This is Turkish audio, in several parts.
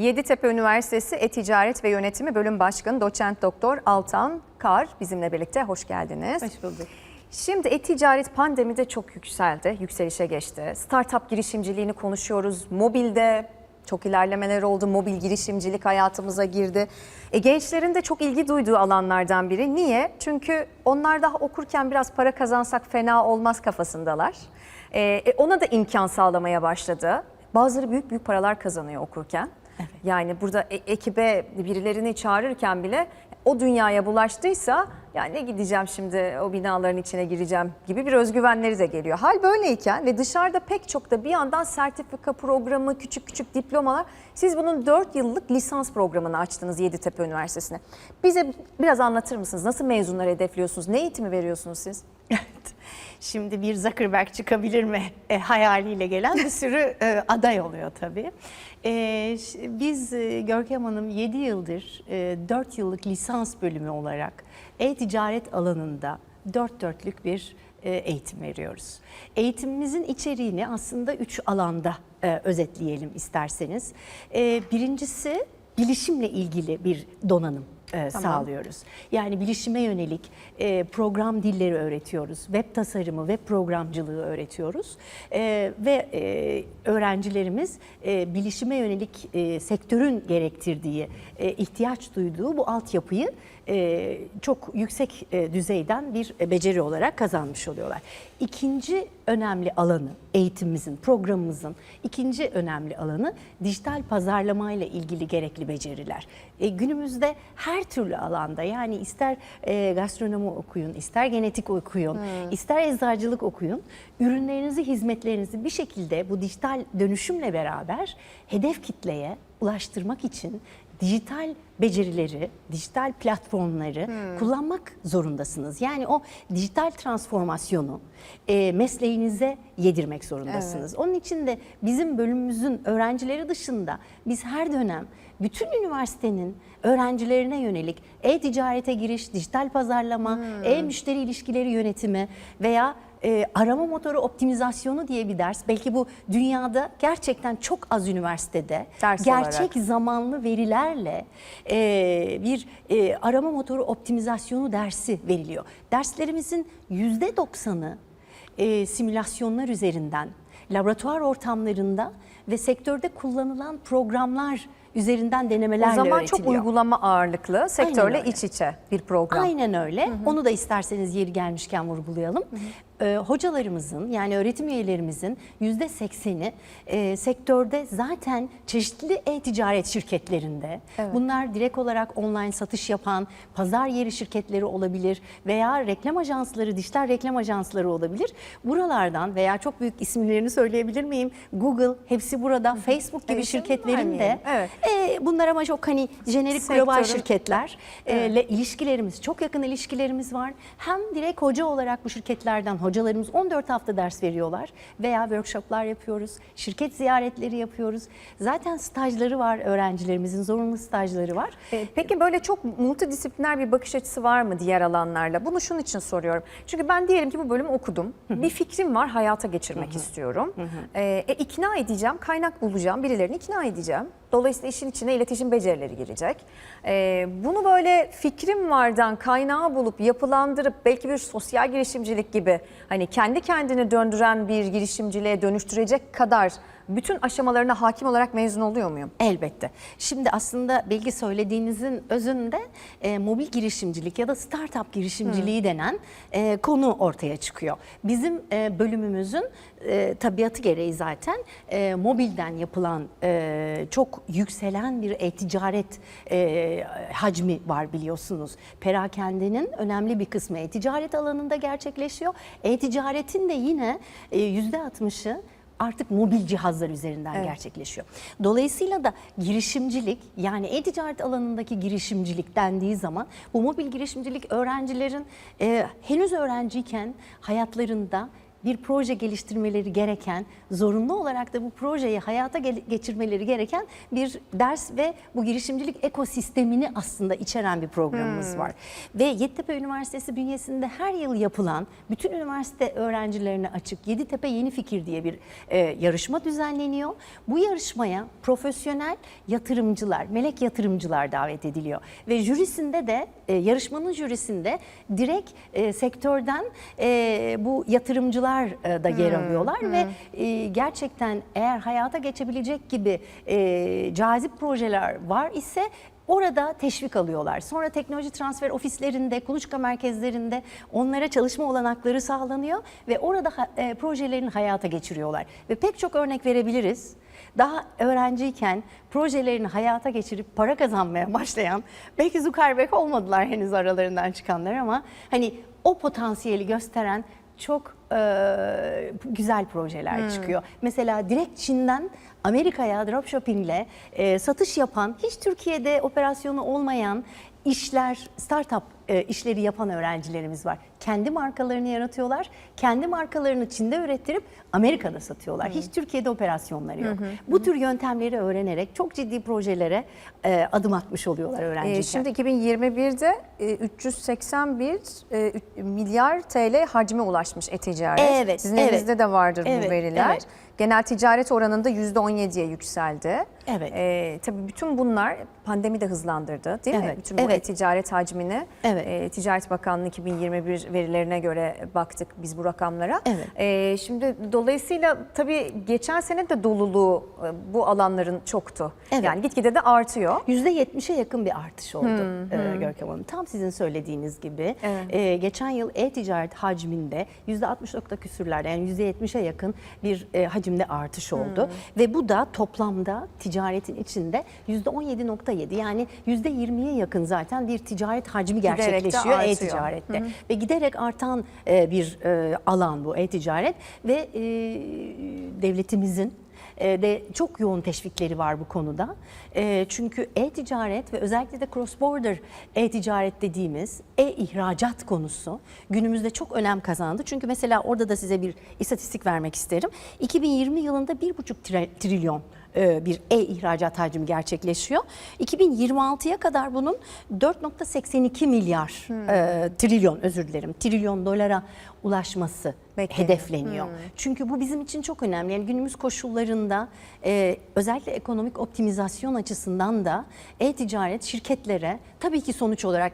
Yeditepe Üniversitesi E-Ticaret ve Yönetimi Bölüm Başkanı Doçent Doktor Altan Kar bizimle birlikte hoş geldiniz. Hoş bulduk. Şimdi e-ticaret pandemide çok yükseldi, yükselişe geçti. Startup girişimciliğini konuşuyoruz. Mobilde çok ilerlemeler oldu. Mobil girişimcilik hayatımıza girdi. E, gençlerin de çok ilgi duyduğu alanlardan biri. Niye? Çünkü onlar daha okurken biraz para kazansak fena olmaz kafasındalar. E, e, ona da imkan sağlamaya başladı. Bazıları büyük büyük paralar kazanıyor okurken. Yani burada e- ekibe birilerini çağırırken bile o dünyaya bulaştıysa yani ne gideceğim şimdi o binaların içine gireceğim gibi bir özgüvenleri de geliyor. Hal böyleyken ve dışarıda pek çok da bir yandan sertifika programı, küçük küçük diplomalar. Siz bunun 4 yıllık lisans programını açtınız Yeditepe Üniversitesi'ne. Bize biraz anlatır mısınız? Nasıl mezunlar hedefliyorsunuz? Ne eğitimi veriyorsunuz siz? Evet. Şimdi bir Zuckerberg çıkabilir mi e, hayaliyle gelen bir sürü e, aday oluyor tabii. E, biz e, Görkem Hanım 7 yıldır e, 4 yıllık lisans bölümü olarak e-ticaret alanında dört dörtlük bir e, eğitim veriyoruz. Eğitimimizin içeriğini aslında üç alanda e, özetleyelim isterseniz. E, birincisi bilişimle ilgili bir donanım e, sağlıyoruz. Yani bilişime yönelik e, program dilleri öğretiyoruz. Web tasarımı, web programcılığı öğretiyoruz. E, ve e, öğrencilerimiz e, bilişime yönelik e, sektörün gerektirdiği, e, ihtiyaç duyduğu bu altyapıyı e, çok yüksek e, düzeyden bir e, beceri olarak kazanmış oluyorlar. İkinci önemli alanı eğitimimizin, programımızın ikinci önemli alanı dijital pazarlama ile ilgili gerekli beceriler. E, günümüzde her türlü alanda yani ister e, gastronomi okuyun, ister genetik okuyun, ister eczacılık okuyun, ürünlerinizi, hizmetlerinizi bir şekilde bu dijital dönüşümle beraber hedef kitleye ulaştırmak için dijital becerileri, dijital platformları kullanmak zorundasınız. Yani o dijital transformasyonu e, mesleğinize yedirmek zorundasınız. Onun için de bizim bölümümüzün öğrencileri dışında biz her dönem bütün üniversitenin öğrencilerine yönelik e-ticarete giriş, dijital pazarlama, e-müşteri ilişkileri yönetimi veya e, arama motoru optimizasyonu diye bir ders. Belki bu dünyada gerçekten çok az üniversitede Ders gerçek olarak. zamanlı verilerle e, bir e, arama motoru optimizasyonu dersi veriliyor. Derslerimizin yüzde doksanı e, simülasyonlar üzerinden, laboratuvar ortamlarında ve sektörde kullanılan programlar üzerinden denemelerle O zaman öğretiliyor. çok uygulama ağırlıklı, sektörle iç içe bir program. Aynen öyle. Onu da isterseniz yeri gelmişken vurgulayalım. Ee, hocalarımızın yani öğretim üyelerimizin yüzde sekseni e, sektörde zaten çeşitli e-ticaret şirketlerinde. Bunlar direkt olarak online satış yapan pazar yeri şirketleri olabilir veya reklam ajansları, dijital reklam ajansları olabilir. Buralardan veya çok büyük isimlerini söyleyebilir miyim? Google hepsi burada. Facebook gibi Evet, şirketlerin de. Evet. E, bunlar ama çok hani jenerik global Sektörün- şirketler e, ile ilişkilerimiz, çok yakın ilişkilerimiz var. Hem direkt hoca olarak bu şirketlerden hocalarımız 14 hafta ders veriyorlar veya workshoplar yapıyoruz, şirket ziyaretleri yapıyoruz. Zaten stajları var öğrencilerimizin, zorunlu stajları var. E, Peki böyle çok multidisipliner bir bakış açısı var mı diğer alanlarla? Bunu şunun için soruyorum. Çünkü ben diyelim ki bu bölümü okudum. Bir fikrim var, hayata geçirmek istiyorum. E, e, ikna edeceğim, kaynak bulacağım, birilerini ikna edeceğim. Dolayısıyla işin içine iletişim becerileri girecek. E, bunu böyle fikrim vardan kaynağı bulup yapılandırıp belki bir sosyal girişimcilik gibi hani kendi kendini döndüren bir girişimciliğe dönüştürecek kadar bütün aşamalarına hakim olarak mezun oluyor muyum? Elbette. Şimdi aslında bilgi söylediğinizin özünde e, mobil girişimcilik ya da startup girişimciliği denen e, konu ortaya çıkıyor. Bizim e, bölümümüzün e, tabiatı gereği zaten e, mobilden yapılan e, çok yükselen bir e-ticaret e, hacmi var biliyorsunuz. Perakendenin önemli bir kısmı e-ticaret alanında gerçekleşiyor. E-ticaretin de yine e, %60'ı artık mobil cihazlar üzerinden gerçekleşiyor. Dolayısıyla da girişimcilik yani e-ticaret alanındaki girişimcilik dendiği zaman bu mobil girişimcilik öğrencilerin e, henüz öğrenciyken hayatlarında bir proje geliştirmeleri gereken, zorunlu olarak da bu projeyi hayata geçirmeleri gereken bir ders ve bu girişimcilik ekosistemini aslında içeren bir programımız var. Ve Yeditepe Üniversitesi bünyesinde her yıl yapılan bütün üniversite öğrencilerine açık Yeditepe Yeni Fikir diye bir e, yarışma düzenleniyor. Bu yarışmaya profesyonel yatırımcılar, melek yatırımcılar davet ediliyor. Ve jürisinde de e, yarışmanın jürisinde direkt e, sektörden e, bu yatırımcılar e, da yer alıyorlar ve e, gerçekten eğer hayata geçebilecek gibi e, cazip projeler var ise Orada teşvik alıyorlar. Sonra teknoloji transfer ofislerinde, kuluçka merkezlerinde onlara çalışma olanakları sağlanıyor ve orada e, projelerini hayata geçiriyorlar. Ve pek çok örnek verebiliriz. Daha öğrenciyken projelerini hayata geçirip para kazanmaya başlayan, belki Zuckerberg olmadılar henüz aralarından çıkanlar ama hani o potansiyeli gösteren çok e, güzel projeler çıkıyor. Mesela direkt Çin'den Amerika'ya dropshippingle e, satış yapan, hiç Türkiye'de operasyonu olmayan işler, startup e, işleri yapan öğrencilerimiz var. Kendi markalarını yaratıyorlar. Kendi markalarını Çin'de ürettirip Amerika'da satıyorlar. Hiç Türkiye'de operasyonları yok. Bu tür yöntemleri öğrenerek çok ciddi projelere e, adım atmış oluyorlar Ee, öğrenciyken. şimdi 2021'de e, 381 e, milyar TL hacme ulaşmış e-ticaret. Evet, Sizin evet. elinizde de vardır Evet, bu veriler. evet. Genel ticaret oranında %17'ye yükseldi. Evet. Ee, tabii bütün bunlar pandemi de hızlandırdı değil mi? Evet, Bütün bu evet. e-ticaret hacmini. Evet. e, Ticaret Bakanlığı 2021 verilerine göre baktık biz bu rakamlara. Evet. Ee, şimdi dolayısıyla tabii geçen sene de doluluğu e, bu alanların çoktu. Evet. Yani gitgide de artıyor. %70'e yakın bir artış oldu e, Görkem Hanım. Tam sizin söylediğiniz gibi Evet. e, geçen yıl e-ticaret hacminde %60 nokta küsürlerde yani %70'e yakın bir e, hacimde artış oldu. Ve bu da toplamda ticaretin içinde %17.7 yani %20'ye yakın zaten bir ticaret hacmi gerçekleşiyor e-ticarette. Ve giderek artan e, bir e, alan bu e-ticaret ve e, devletimizin de çok yoğun teşvikleri var bu konuda. Çünkü e-ticaret ve özellikle de cross border e-ticaret dediğimiz e-ihracat konusu günümüzde çok önem kazandı. Çünkü mesela orada da size bir istatistik vermek isterim. 2020 yılında 1,5 tri- trilyon bir e-ihracat hacmi gerçekleşiyor. 2026'ya kadar bunun 4.82 milyar e, trilyon özür dilerim trilyon dolara ulaşması Bekleniyor. hedefleniyor. Çünkü bu bizim için çok önemli. Yani günümüz koşullarında e, özellikle ekonomik optimizasyon açısından da e-ticaret şirketlere tabii ki sonuç olarak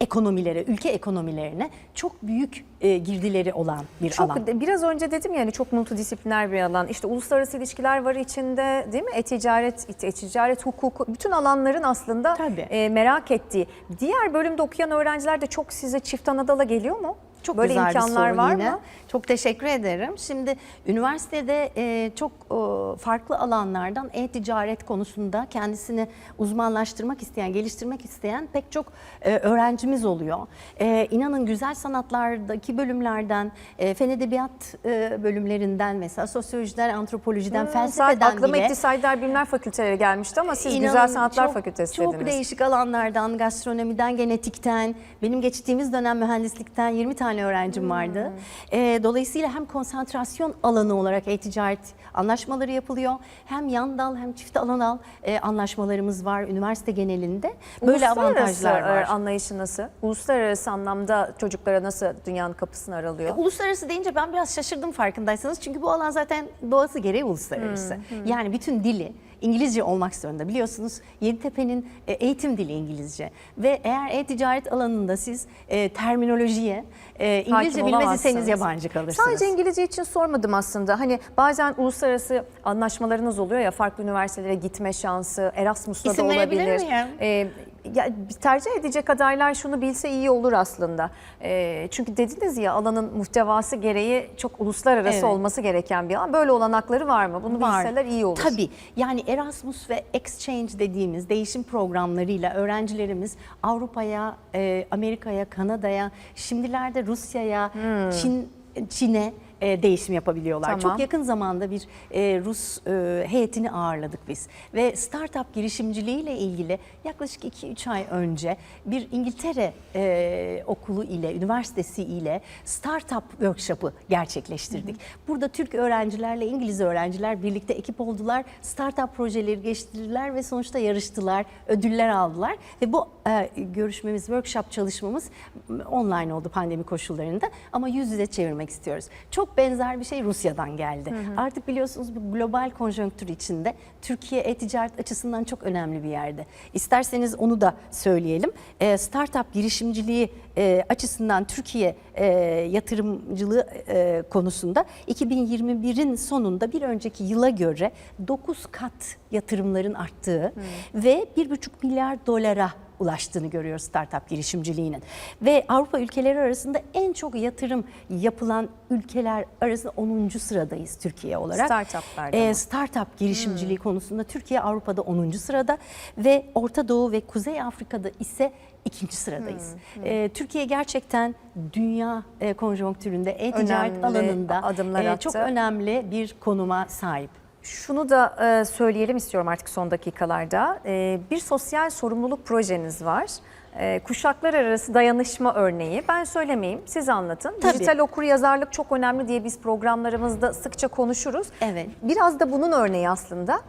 ekonomilere, ülke ekonomilerine çok büyük e, girdileri olan bir Çok alan. biraz önce dedim yani çok multidisipliner bir alan. İşte uluslararası ilişkiler var içinde, değil mi? E-ticaret, e-ticaret hukuku, bütün alanların aslında Tabii. e, merak ettiği. Diğer bölümde okuyan öğrenciler de çok size çift anadala geliyor mu? Çok Böyle güzel bir imkanlar soru var yine. mı? Çok teşekkür ederim. Şimdi üniversitede e, çok e, farklı alanlardan e-ticaret konusunda kendisini uzmanlaştırmak isteyen, geliştirmek isteyen pek çok e, öğrencimiz oluyor. E, inanın güzel sanatlardaki bölümlerden, e, fen edebiyat e, bölümlerinden mesela sosyolojiden, antropolojiden, Zaten felsefeden aklıma bile iktisadi İktisadi Bilimler Fakülteleri gelmişti ama siz İnanın Güzel Sanatlar çok, Fakültesi Çok dediniz. değişik alanlardan, gastronomiden, genetikten, benim geçtiğimiz dönem mühendislikten 20 tane öğrencim Hmm. vardı. Ee, dolayısıyla hem konsantrasyon alanı olarak e-ticaret anlaşmaları yapılıyor, hem yan dal hem çift alan al e, anlaşmalarımız var üniversite genelinde. Böyle avantajlar var. e, anlayışı nasıl? Uluslararası anlamda çocuklara nasıl dünyanın kapısını aralıyor? Uluslararası deyince ben biraz şaşırdım farkındaysanız. Çünkü bu alan zaten doğası gereği uluslararası. Yani bütün dili İngilizce olmak zorunda. Biliyorsunuz Yeditepe'nin e, eğitim dili İngilizce. Ve eğer e-ticaret alanında siz e, terminolojiye e, İngilizce bilmez iseniz yabancı kalırsınız. Sadece İngilizce için sormadım aslında. Hani bazen uluslararası anlaşmalarınız oluyor ya farklı üniversitelere gitme şansı, Erasmus'ta da olabilir. miyim? Ee, ya tercih edecek adaylar şunu bilse iyi olur aslında. Ee, çünkü dediniz ya alanın muhtevası gereği çok uluslararası Evet. olması gereken bir alan. Böyle olanakları var mı? Bunu Var. bilseler iyi olur. Tabii. Yani Erasmus ve Exchange dediğimiz değişim programlarıyla öğrencilerimiz Avrupa'ya, e, Amerika'ya, Kanada'ya, şimdilerde Rusya'ya, Hmm. Çin Çin'e e, değişim yapabiliyorlar. Tamam. Çok yakın zamanda bir e, Rus e, heyetini ağırladık biz ve startup girişimciliğiyle ilgili yaklaşık 2-3 ay önce bir İngiltere e, okulu ile, üniversitesi ile startup workshop'ı gerçekleştirdik. Burada Türk öğrencilerle İngiliz öğrenciler birlikte ekip oldular. Startup projeleri geçtirdiler ve sonuçta yarıştılar, ödüller aldılar ve bu e, görüşmemiz, workshop çalışmamız online oldu pandemi koşullarında ama yüz yüze çevirmek istiyoruz. Çok benzer bir şey Rusya'dan geldi. Artık biliyorsunuz bu global konjonktür içinde Türkiye e-ticaret açısından çok önemli bir yerde. İsterseniz onu da söyleyelim. E, startup girişimciliği e, açısından Türkiye e, yatırımcılığı e, konusunda 2021'in sonunda bir önceki yıla göre 9 kat yatırımların arttığı ve 1,5 milyar dolara ulaştığını görüyoruz startup girişimciliğinin. Ve Avrupa ülkeleri arasında en çok yatırım yapılan ülkeler arasında 10. sıradayız Türkiye olarak. Startuplarda Ee, startup girişimciliği konusunda Türkiye Avrupa'da 10. sırada ve Orta Doğu ve Kuzey Afrika'da ise ikinci sıradayız. Ee, Türkiye gerçekten dünya e, konjonktüründe e-ticaret alanında e, çok önemli bir konuma sahip. Şunu da e, söyleyelim istiyorum artık son dakikalarda. E, bir sosyal sorumluluk projeniz var. E, kuşaklar arası dayanışma örneği. Ben söylemeyeyim, siz anlatın. Tabii. Dijital okur yazarlık çok önemli diye biz programlarımızda sıkça konuşuruz. Evet. Biraz da bunun örneği aslında.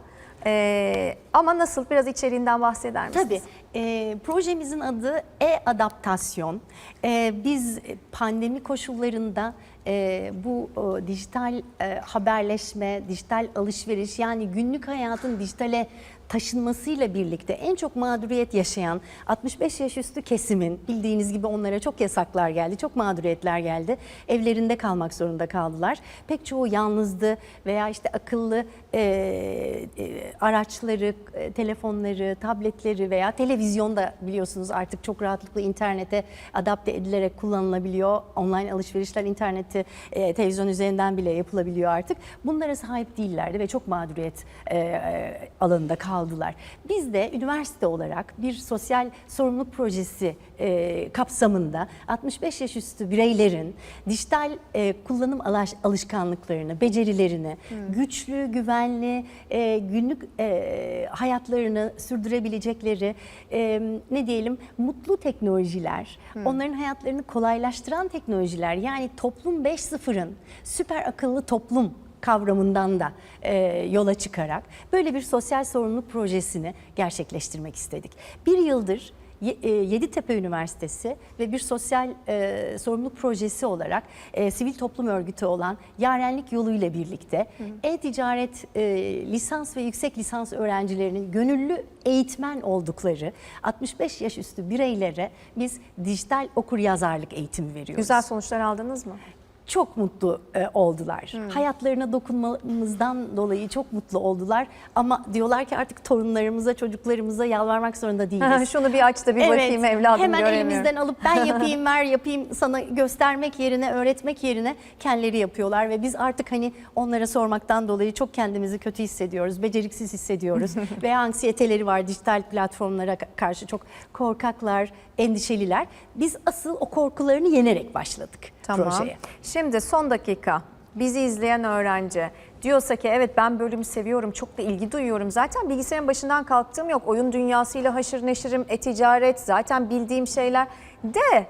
E, ama nasıl? Biraz içeriğinden bahseder misiniz? Tabii. E, projemizin adı e-adaptasyon. E, biz pandemi koşullarında e, bu e, dijital e, haberleşme, dijital alışveriş yani günlük hayatın dijitale taşınmasıyla birlikte en çok mağduriyet yaşayan 65 yaş üstü kesimin bildiğiniz gibi onlara çok yasaklar geldi, çok mağduriyetler geldi. Evlerinde kalmak zorunda kaldılar. Pek çoğu yalnızdı veya işte akıllı e, e, araçları, e, telefonları, tabletleri veya televizyonda biliyorsunuz artık çok rahatlıkla internete adapte edilerek kullanılabiliyor. Online alışverişler interneti, e, televizyon üzerinden bile yapılabiliyor artık. Bunlara sahip değillerdi ve çok mağduriyet e, alanında kaldılar. Biz de üniversite olarak bir sosyal sorumluluk projesi e, kapsamında 65 yaş üstü bireylerin dijital e, kullanım alaş- alışkanlıklarını, becerilerini, güçlü, güvenli, e, günlük e, hayatlarını sürdürebilecekleri e, ne diyelim mutlu teknolojiler, onların hayatlarını kolaylaştıran teknolojiler. Yani toplum 5.0'ın süper akıllı toplum kavramından da e, yola çıkarak böyle bir sosyal sorumluluk projesini gerçekleştirmek istedik. Bir yıldır e, Yeditepe Üniversitesi ve bir sosyal e, sorumluluk projesi olarak e, sivil toplum örgütü olan Yarenlik Yolu ile birlikte e-ticaret e, lisans ve yüksek lisans öğrencilerinin gönüllü eğitmen oldukları 65 yaş üstü bireylere biz dijital okur yazarlık eğitimi veriyoruz Güzel sonuçlar aldınız mı? Çok mutlu e, oldular. Hayatlarına dokunmamızdan dolayı çok mutlu oldular. Ama diyorlar ki artık torunlarımıza, çocuklarımıza yalvarmak zorunda değiliz. Şunu bir aç da bir bakayım evladım hemen elimizden alıp ben yapayım ver yapayım sana göstermek yerine öğretmek yerine kendileri yapıyorlar ve biz artık hani onlara sormaktan dolayı çok kendimizi kötü hissediyoruz, beceriksiz hissediyoruz veya anksiyeteleri var dijital platformlara ka- karşı çok korkaklar, endişeliler. Biz asıl o korkularını yenerek başladık Tamam. projeye. Şimdi son dakika. Bizi izleyen öğrenci diyorsa ki evet ben bölümü seviyorum, çok da ilgi duyuyorum. Zaten bilgisayarın başından kalktığım yok. Oyun dünyasıyla haşır neşirim, e-ticaret zaten bildiğim şeyler. De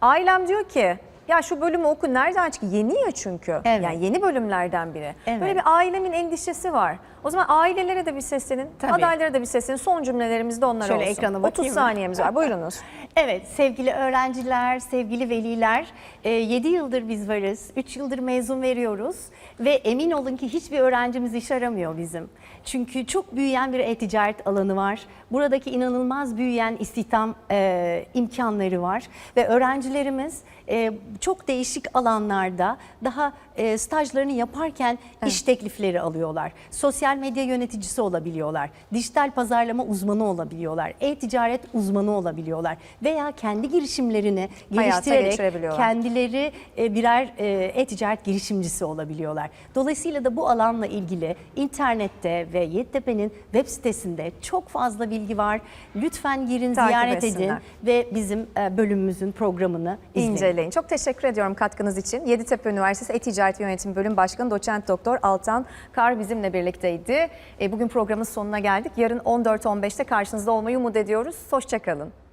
ailem diyor ki ya şu bölümü oku nereden çık? Yeni ya çünkü. Evet. Yani yeni bölümlerden biri. Evet. Böyle bir ailemin endişesi var. O zaman ailelere de bir seslenin, Tabii. adaylara da bir seslenin. Son cümlelerimiz de onlar Şöyle olsun. ekrana 30 bakayım mı? saniyemiz var. Buyurunuz. Evet sevgili öğrenciler, sevgili veliler 7 yıldır biz varız, 3 yıldır mezun veriyoruz ve emin olun ki hiçbir öğrencimiz iş aramıyor bizim. Çünkü çok büyüyen bir e-ticaret alanı var. Buradaki inanılmaz büyüyen istihdam e, imkanları var ve öğrencilerimiz e, çok değişik alanlarda daha e, stajlarını yaparken iş teklifleri alıyorlar. Sosyal medya yöneticisi olabiliyorlar. Dijital pazarlama uzmanı olabiliyorlar. E-ticaret uzmanı olabiliyorlar. Veya kendi girişimlerini geliştirerek kendileri e, birer e, e-ticaret girişimcisi olabiliyorlar. Dolayısıyla da bu alanla ilgili internette ve Yeditepe'nin web sitesinde çok fazla bilgi var. Lütfen girin, Takip ziyaret etsinler. edin ve bizim e, bölümümüzün programını izleyin. İnceleyin. Çok teşekkür teşekkür ediyorum katkınız için. Yeditepe Üniversitesi E-Ticaret Yönetimi Bölüm Başkanı Doçent Doktor Altan Kar bizimle birlikteydi. E, Bugün programın sonuna geldik. Yarın 14-15'te karşınızda olmayı umut ediyoruz. Hoşçakalın.